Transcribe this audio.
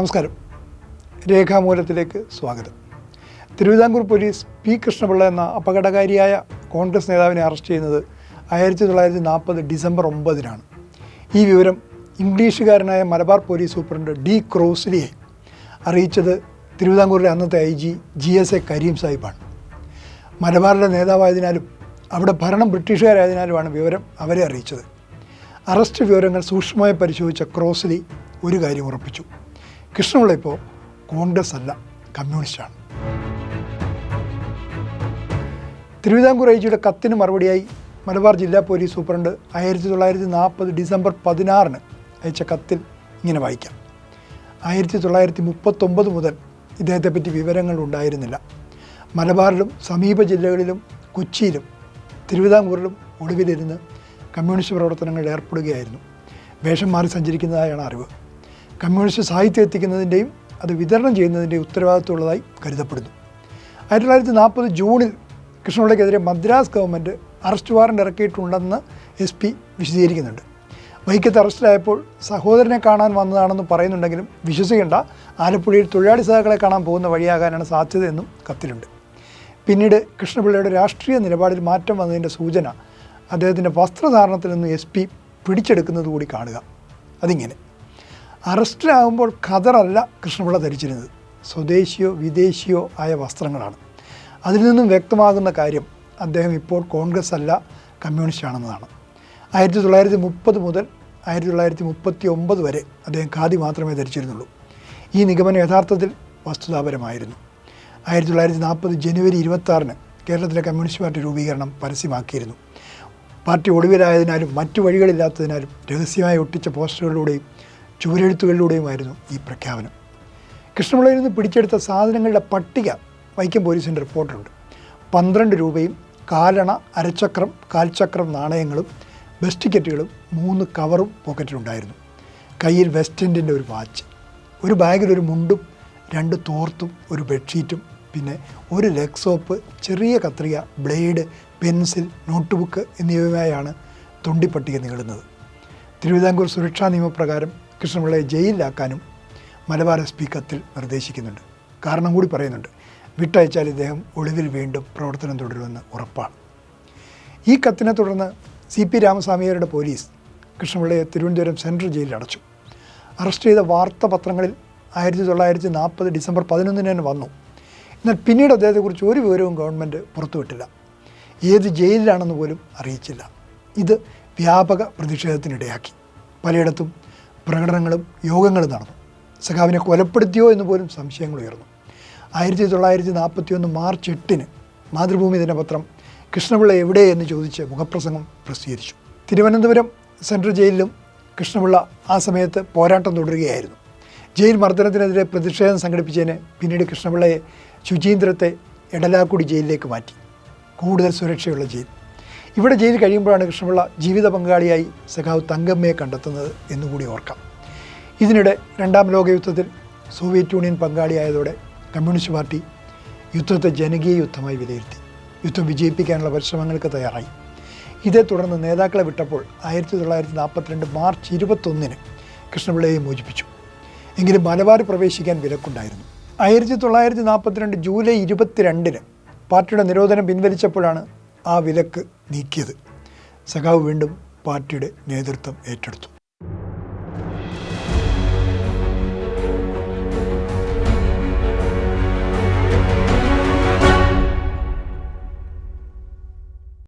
നമസ്കാരം. രേഖാമൂലത്തിലേക്ക് സ്വാഗതം. Thiruvithamkoor police P Krishnapillai എന്ന അപകടകാരിയായ കോൺഗ്രസ് നേതാവിനെ അറസ്റ്റ് ചെയ്യുന്നത് ആയിരത്തി തൊള്ളായിരത്തി നാൽപ്പത് ഡിസംബർ ഒമ്പതിനാണ്. ഈ വിവരം ഇംഗ്ലീഷുകാരനായ മലബാർ പോലീസ് സൂപ്രണ്ട് ഡി ക്രോസ്ലിയെ അറിയിച്ചത് തിരുവിതാംകൂറിലെ അന്നത്തെ I G G S A Karim സാഹിബാണ്. മലബാറിലെ നേതാവായതിനാലും അവിടെ ഭരണം ബ്രിട്ടീഷുകാരായതിനാലുമാണ് വിവരം അവരെ അറിയിച്ചത്. അറസ്റ്റ് വിവരങ്ങൾ സൂക്ഷ്മമായി പരിശോധിച്ച ക്രോസ്ലി ഒരു കാര്യം ഉറപ്പിച്ചു. കൃഷ്ണപിള്ള ഇപ്പോൾ കോൺഗ്രസ് അല്ല കമ്മ്യൂണിസ്റ്റാണ്. തിരുവിതാംകൂർ ഐ ജിയുടെ കത്തിന് മറുപടിയായി മലബാർ ജില്ലാ പോലീസ് സൂപ്രണ്ട് ആയിരത്തി തൊള്ളായിരത്തി നാൽപ്പത് ഡിസംബർ പതിനാറിന് അയച്ച കത്തിൽ ഇങ്ങനെ വായിക്കാം. ആയിരത്തി തൊള്ളായിരത്തി മുപ്പത്തൊമ്പത് മുതൽ ഇദ്ദേഹത്തെപ്പറ്റി വിവരങ്ങൾ ഉണ്ടായിരുന്നില്ല മലബാറിലും സമീപ ജില്ലകളിലും കൊച്ചിയിലും തിരുവിതാംകൂറിലും ഒടുവിലിരുന്ന് കമ്മ്യൂണിസ്റ്റ് പ്രവർത്തനങ്ങളിൽ ഏർപ്പെടുകയായിരുന്നു. വേഷം മാറി സഞ്ചരിക്കുന്നതായാണ് അറിവ്. കമ്മ്യൂണിസ്റ്റ് സാഹിത്യം എത്തിക്കുന്നതിന്റെയും അത് വിതരണം ചെയ്യുന്നതിന്റെയും ഉത്തരവാദിത്വമുള്ളതായി കരുതപ്പെടുന്നു. ആയിരത്തി തൊള്ളായിരത്തി നാൽപ്പത് ജൂണിൽ കൃഷ്ണപിള്ളയ്ക്കെതിരെ മദ്രാസ് ഗവൺമെന്റ് അറസ്റ്റ് വാറണ്ട് ഇറക്കിയിട്ടുണ്ടെന്ന് എസ് പി വിശദീകരിക്കുന്നുണ്ട്. വൈക്കത്ത് അറസ്റ്റിലായപ്പോൾ സഹോദരനെ കാണാൻ വന്നതാണെന്ന് പറയുന്നുണ്ടെങ്കിലും വിശ്വസിക്കേണ്ട ആലപ്പുഴയിൽ തൊഴിലാളി സഹാക്കളെ കാണാൻ പോകുന്ന വഴിയാകാനാണ് സാധ്യതയെന്നും കത്തിലുണ്ട്. പിന്നീട് കൃഷ്ണപിള്ളയുടെ രാഷ്ട്രീയ നിലപാടിൽ മാറ്റം വന്നതിന്റെ സൂചന അദ്ദേഹത്തിന്റെ വസ്ത്രധാരണത്തിൽ നിന്നും എസ് പി പിടിച്ചെടുക്കുന്നത് കൂടി കാണുക. അതിങ്ങനെ. അറസ്റ്റിലാകുമ്പോൾ ഖദറല്ല കൃഷ്ണപിള്ള ധരിച്ചിരുന്നത്. സ്വദേശിയോ വിദേശിയോ ആയ വസ്ത്രങ്ങളാണ്. അതിൽ നിന്നും വ്യക്തമാകുന്ന കാര്യം അദ്ദേഹം ഇപ്പോൾ കോൺഗ്രസ് അല്ല കമ്മ്യൂണിസ്റ്റ് ആണെന്നതാണ് ആയിരത്തി തൊള്ളായിരത്തി മുപ്പത് മുതൽ ആയിരത്തി തൊള്ളായിരത്തി മുപ്പത്തി ഒമ്പത് വരെ അദ്ദേഹം ഖാദി മാത്രമേ ധരിച്ചിരുന്നുള്ളൂ. ഈ നിഗമനം യഥാർത്ഥത്തിൽ വസ്തുതാപരമായിരുന്നു. ആയിരത്തി തൊള്ളായിരത്തി നാൽപ്പത് ജനുവരി ഇരുപത്താറിന് കേരളത്തിലെ കമ്മ്യൂണിസ്റ്റ് പാർട്ടി രൂപീകരണം പരസ്യമാക്കിയിരുന്നു. പാർട്ടി ഒടുവിലായതിനാലും മറ്റു വഴികളില്ലാത്തതിനാലും രഹസ്യമായി ഒട്ടിച്ച പോസ്റ്ററുകളിലൂടെയും ചുവരെഴുത്തുകളിലൂടെയുമായിരുന്നു ഈ പ്രഖ്യാപനം. കൃഷ്ണപിള്ളയിൽ നിന്ന് പിടിച്ചെടുത്ത സാധനങ്ങളുടെ പട്ടിക വൈക്കം പോലീസിന്റെ റിപ്പോർട്ടിലുണ്ട്. പന്ത്രണ്ട് രൂപയും കാലണ അരച്ചക്രം കാൽചക്രം നാണയങ്ങളും ബസ് ടിക്കറ്റുകളും മൂന്ന് കവറും പോക്കറ്റിലുണ്ടായിരുന്നു. കയ്യിൽ വെസ്റ്റ് എൻഡിന്റെ ഒരു വാച്ച് ഒരു ബാഗിൽ ഒരു മുണ്ടും രണ്ട് തോർത്തും ഒരു ബെഡ്ഷീറ്റും പിന്നെ ഒരു ലെഗ് സോപ്പ് ചെറിയ കത്രിക ബ്ലേഡ് പെൻസിൽ നോട്ട് ബുക്ക് എന്നിവയുമായാണ് തൊണ്ടിപ്പട്ടിക നീളുന്നത് തിരുവിതാംകൂർ സുരക്ഷാ നിയമപ്രകാരം കൃഷ്ണപിള്ളയെ ജയിലിലാക്കാനും മലബാർ എസ് പി കത്തിൽ നിർദ്ദേശിക്കുന്നുണ്ട്. കാരണം കൂടി പറയുന്നുണ്ട് വിട്ടയച്ചാൽ ഇദ്ദേഹം ഒളിവിൽ വീണ്ടും പ്രവർത്തനം തുടരുമെന്ന് ഉറപ്പാണ്. ഈ കത്തിനെ തുടർന്ന് സി പി രാമസ്വാമിയരുടെ പോലീസ് കൃഷ്ണപിള്ളയെ തിരുവനന്തപുരം സെൻട്രൽ ജയിലിൽ അടച്ചു. അറസ്റ്റ് ചെയ്ത വാർത്താപത്രങ്ങളിൽ ആയിരത്തി തൊള്ളായിരത്തി നാൽപ്പത് ഡിസംബർ പതിനൊന്നിന് തന്നെ വന്നു. എന്നാൽ പിന്നീട് അദ്ദേഹത്തെക്കുറിച്ച് ഒരു വിവരവും ഗവൺമെന്റ് പുറത്തുവിട്ടില്ല. ഏത് ജയിലിലാണെന്ന് പോലും അറിയിച്ചില്ല. ഇത് വ്യാപക പ്രതിഷേധത്തിനിടയാക്കി. പലയിടത്തും പ്രകടനങ്ങളും യോഗങ്ങളും നടന്നു. സഖാവിനെ കൊലപ്പെടുത്തിയോ എന്ന് പോലും സംശയങ്ങൾ ഉയർന്നു. ആയിരത്തി തൊള്ളായിരത്തി നാൽപ്പത്തി ഒന്ന് മാർച്ച് എട്ടിന് മാതൃഭൂമി ദിനപത്രം കൃഷ്ണപിള്ള എവിടെ എന്ന് ചോദിച്ച് മുഖപ്രസംഗം പ്രസിദ്ധീകരിച്ചു. തിരുവനന്തപുരം സെൻട്രൽ ജയിലിലും കൃഷ്ണപിള്ള ആ സമയത്ത് പോരാട്ടം തുടരുകയായിരുന്നു. ജയിൽ മർദ്ദനത്തിനെതിരെ പ്രതിഷേധം സംഘടിപ്പിച്ചതിന് പിന്നീട് കൃഷ്ണപിള്ളയെ ശുചീന്ദ്രത്തെ എടലാക്കുടി ജയിലിലേക്ക് മാറ്റി. കൂടുതൽ സുരക്ഷയുള്ള ജയിൽ. ഇവിടെ ജയിൽ കഴിയുമ്പോഴാണ് കൃഷ്ണപിള്ള ജീവിത പങ്കാളിയായി സഖാവ് തങ്കമ്മയെ കണ്ടെത്തുന്നത് എന്നുകൂടി ഓർക്കാം. ഇതിനിടെ രണ്ടാം ലോകയുദ്ധത്തിൽ സോവിയറ്റ് യൂണിയൻ പങ്കാളിയായതോടെ കമ്മ്യൂണിസ്റ്റ് പാർട്ടി യുദ്ധത്തെ ജനകീയ യുദ്ധമായി വിലയിരുത്തി. യുദ്ധം വിജയിപ്പിക്കാനുള്ള പരിശ്രമങ്ങൾക്ക് തയ്യാറായി. ഇതേ തുടർന്ന് നേതാക്കളെ വിട്ടപ്പോൾ ആയിരത്തി തൊള്ളായിരത്തി നാൽപ്പത്തിരണ്ട് മാർച്ച് ഇരുപത്തൊന്നിന് കൃഷ്ണപിള്ളയെ മോചിപ്പിച്ചു. എങ്കിലും മലബാർ പ്രവേശിക്കാൻ വിലക്കുണ്ടായിരുന്നു. ആയിരത്തി തൊള്ളായിരത്തി നാൽപ്പത്തിരണ്ട് ജൂലൈ ഇരുപത്തിരണ്ടിന് പാർട്ടിയുടെ നിരോധനം പിൻവലിച്ചപ്പോഴാണ് ആ വിലക്ക് നീക്കിയത്. സഖാവ് വീണ്ടും പാർട്ടിയുടെ നേതൃത്വം ഏറ്റെടുത്തു.